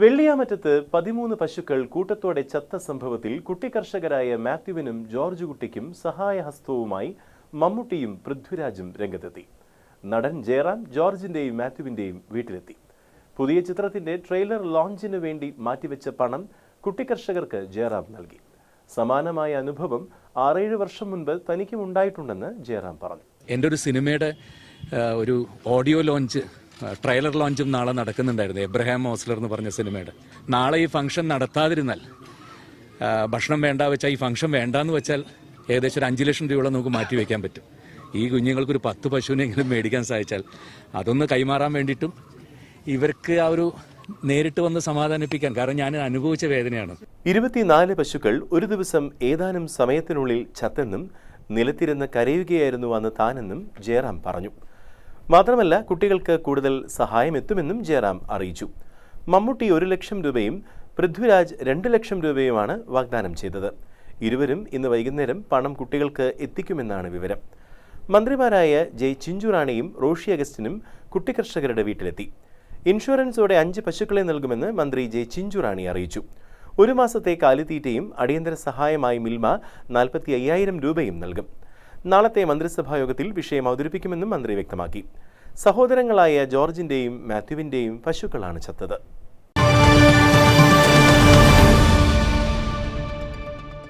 വെള്ളിയാമറ്റത്ത് പതിമൂന്ന് പശുക്കൾ കൂട്ടത്തോടെ ചത്ത സംഭവത്തിൽ കുട്ടി കർഷകരായ മാത്യുവിനും ജോർജ് കുട്ടിക്കും സഹായഹസ്തവുമായി മമ്മൂട്ടിയും പൃഥ്വിരാജും രംഗത്തെത്തി. നടൻ ജയറാം ജോർജിന്റെയും മാത്യുവിന്റെയും വീട്ടിലെത്തി. പുതിയ ചിത്രത്തിന്റെ ട്രെയിലർ ലോഞ്ചിന് വേണ്ടി മാറ്റിവെച്ച പണം കുട്ടി കർഷകർക്ക് ജയറാം നൽകി. സമാനമായ അനുഭവം ആറേഴ് വർഷം മുൻപ് തനിക്കും ഉണ്ടായിട്ടുണ്ടെന്ന് ജയറാം പറഞ്ഞു. എന്റെ ഒരു സിനിമയുടെ ഒരു ഓഡിയോ ലോഞ്ച് ട്രെയിലർ ലോഞ്ചും നാളെ നടക്കുന്നുണ്ടായിരുന്നു. എബ്രഹാം മോസ്ലർ എന്ന് പറഞ്ഞ സിനിമയുടെ. നാളെ ഈ ഫംഗ്ഷൻ നടത്താതിരുന്നാൽ ഭക്ഷണം വേണ്ട വെച്ചാൽ ഈ ഫംഗ്ഷൻ വേണ്ടാന്ന് വെച്ചാൽ ഏകദേശം ഒരു അഞ്ച് ലക്ഷം രൂപയോളം നമുക്ക് മാറ്റി വയ്ക്കാൻ പറ്റും. ഈ കുഞ്ഞുങ്ങൾക്ക് ഒരു പത്ത് പശുവിനെങ്കിലും മേടിക്കാൻ സാധിച്ചാൽ അതൊന്ന് കൈമാറാൻ വേണ്ടിയിട്ടും ഇവർക്ക് ആ ഒരു നേരിട്ട് വന്ന് സമാധാനിപ്പിക്കാൻ കാരണം ഞാൻ അനുഭവിച്ച വേദനയാണ്. ഇരുപത്തിനാല് പശുക്കൾ ഒരു ദിവസം ഏതാനും സമയത്തിനുള്ളിൽ ചത്തെന്നും നിലത്തിരുന്ന് കരയുകയായിരുന്നു അന്ന് താനെന്നും ജയറാം പറഞ്ഞു. മാത്രമല്ല കുട്ടികൾക്ക് കൂടുതൽ സഹായം എത്തുമെന്നും ജയറാം അറിയിച്ചു. മമ്മൂട്ടി ഒരു ലക്ഷം രൂപയും പൃഥ്വിരാജ് രണ്ട് ലക്ഷം രൂപയുമാണ് വാഗ്ദാനം ചെയ്തത്. ഇരുവരും ഇന്ന് വൈകുന്നേരം പണം കുട്ടികൾക്ക് എത്തിക്കുമെന്നാണ് വിവരം. മന്ത്രിമാരായ ജയ് ചിഞ്ചുറാണിയും റോഷി അഗസ്റ്റിനും കുട്ടികർഷകരുടെ വീട്ടിലെത്തി. ഇൻഷുറൻസോടെ അഞ്ച് പശുക്കളെ നൽകുമെന്ന് മന്ത്രി ജെ ചിഞ്ചുറാണി അറിയിച്ചു. ഒരു മാസത്തെ കാലിത്തീറ്റയും അടിയന്തര സഹായമായി മിൽമ നാൽപ്പത്തി അയ്യായിരം രൂപയും നൽകും. നാളത്തെ മന്ത്രിസഭാ യോഗത്തിൽ വിഷയം അവതരിപ്പിക്കുമെന്നും മന്ത്രി വ്യക്തമാക്കി. സഹോദരങ്ങളായ ജോർജിന്റെയും മാത്യുവിന്റെയും പശുക്കളാണ് ചത്തത്.